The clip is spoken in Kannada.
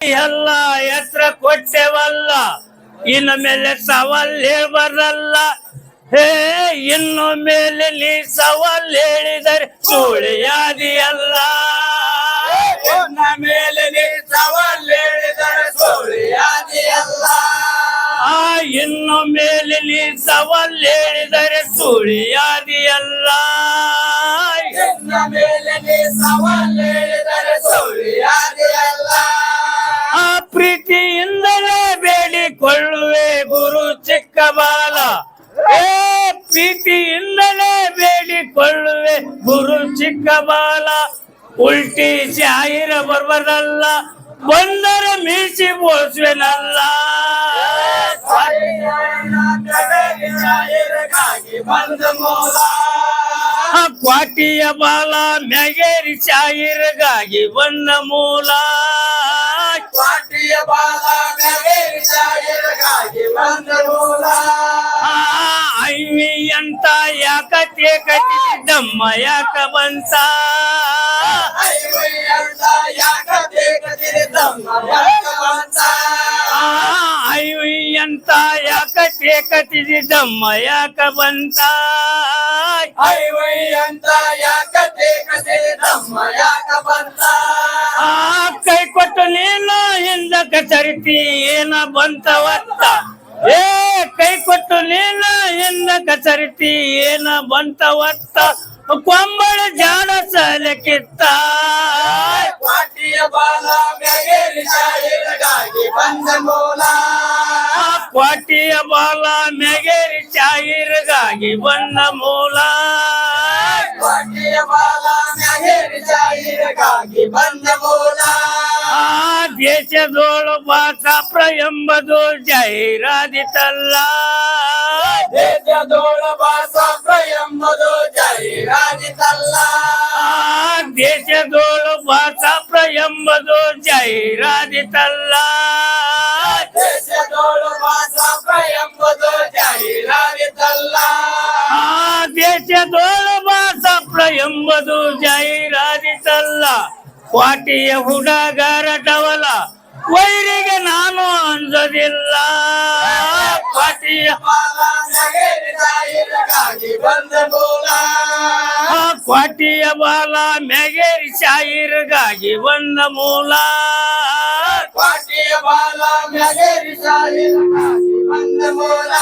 ಎಲ್ಲ ಎತ್ರ ಕೊಟ್ಟೆವಲ್ಲ, ಇನ್ನು ಮೇಲೆ ಸವಾಲೇ ಬರಲ್ಲ ಹೇ, ಇನ್ನು ಮೇಲೆ ನೀ ಸವಾಲ್ ಹೇಳಿದರೆ ಸುಳಿಯಾದಿಯಲ್ಲ ಇನ್ನ ಮೇಲೆ ನೀ ಸವಾಲ್ ಹೇಳಿದರೆ ಸುಳಿಯಾದಿಯಲ್ಲ ಆ, ಇನ್ನು ಮೇಲೆ ನೀ ಸವಾಲ್ ಹೇಳಿದರೆ ಸುಳಿಯಾದಿಯಲ್ಲ ಇನ್ನ ಮೇಲೆ ನೀ ಸವಾಲ್ ಹೇಳಿದರೆ ಬೇಡಿಕೊಳ್ಳುವೆ ಗುರು ಚಿಕ್ಕ ಬಾಲ. ಏ, ಪ್ರೀತಿಯಿಂದಲೇ ಬೇಡಿಕೊಳ್ಳುವೆ ಗುರು ಚಿಕ್ಕ ಬಾಲ. ಉಲ್ಟಿ ಜಾಹಿರ ಬರ್ಬದಲ್ಲ ಬಂದರ ಮೀಸಿ ಆ ಕ್ವಾಟಿಯ ಬಾಲ ಮ್ಯಾಗೇರಿ ಶಾಹಿರಗಾಗಿ ಬಂದ ಮೂಲ. ಯಾಕತೆ ಯಾಕ ಬಂತ? ಐವಯ್ಯಂತ ಯಾಕ ಬಂತ ಅಂತ ಯಾಕತೆ ಕಟ್ಟಿದ್ದಮ್ಮ ಯಾಕ ಬಂತ ಅಂತ ಯಾಕ ಬೇಕದಿರಿದಮ್ಮ ಯಾಕ ಬಂತ? ಆ, ಕೈ ಕೊಟ್ಟು ನೀನು ಹಿಂದಕ್ಕೆ ಸರಿತಿ ಏನ ಬಂತವತ್ತ? ಏ ಕೈ ಕೊಟ್ಟು ನೀನ ಹಿಂದಕ ಕಸರಿತಿ ಏನ ಬಂತ ಒತ್ತ ಕೊಂಬಳ ಜಾಡ ಸಲಕಿತ್ತ. ಪಾಟಿಯ ಬಾಲ ಮೆಗೇರಿ ಚಾಯಿರ್ಗಾಗಿ ಬಂದ ಮೂಲ. ಕ್ವಾಟಿಯ ಬಾಲ ಮೆಗೇರಿ ಚಾಯಿರ್ಗಾಗಿ ಬಂದ ಮೂಲ. ದೇಶದೋಳು ಭಾಷಾಪ್ರ ಎಂಬುದು ಜಾಹೀರಾದಿತಲ್ಲ ದೇಶದೋಳ ಭಾಷಾಪ್ರ ಎಂಬುದು ಜಾಹಿರಾದಿತಲ್ಲ ಆ ದೇಶದೋಳು ಭಾಷಾಪ್ರ ಎಂಬುದು ಜಾಹೀರಾದಿತಲ್ಲ ದೇಶದೋಳು ಭಾಷಾಪ್ರ ಎಂಬುದು ಜಾಹಿರಾದಿತಲ್ಲ ಆ ದೇಶದೋಳು ಭಾಷಾಪ್ರ ಎಂಬುದು ಜಾಹೀರಾದಿತಲ್ಲ ಕ್ವಾಟಿಯ ಹುಡುಗರ ಡವಲ, ವೈರಿಗೆ ನಾನು ಅಂಜದಿಲ್ಲ ಕ್ವಾಟಿಯ ಕ್ವಾಟಿಯ ಬಾಲ ಮೆಗೇರಿ ಶಾಹಿರ್ಗಾಗಿ ಬಂದ ಮೂಲ. ಪಾಟಿಯ ಬಾಲ ನಗರಿ ಜಾಹಿರಗಾಗಿ ಬಂದ ಮೂಲ.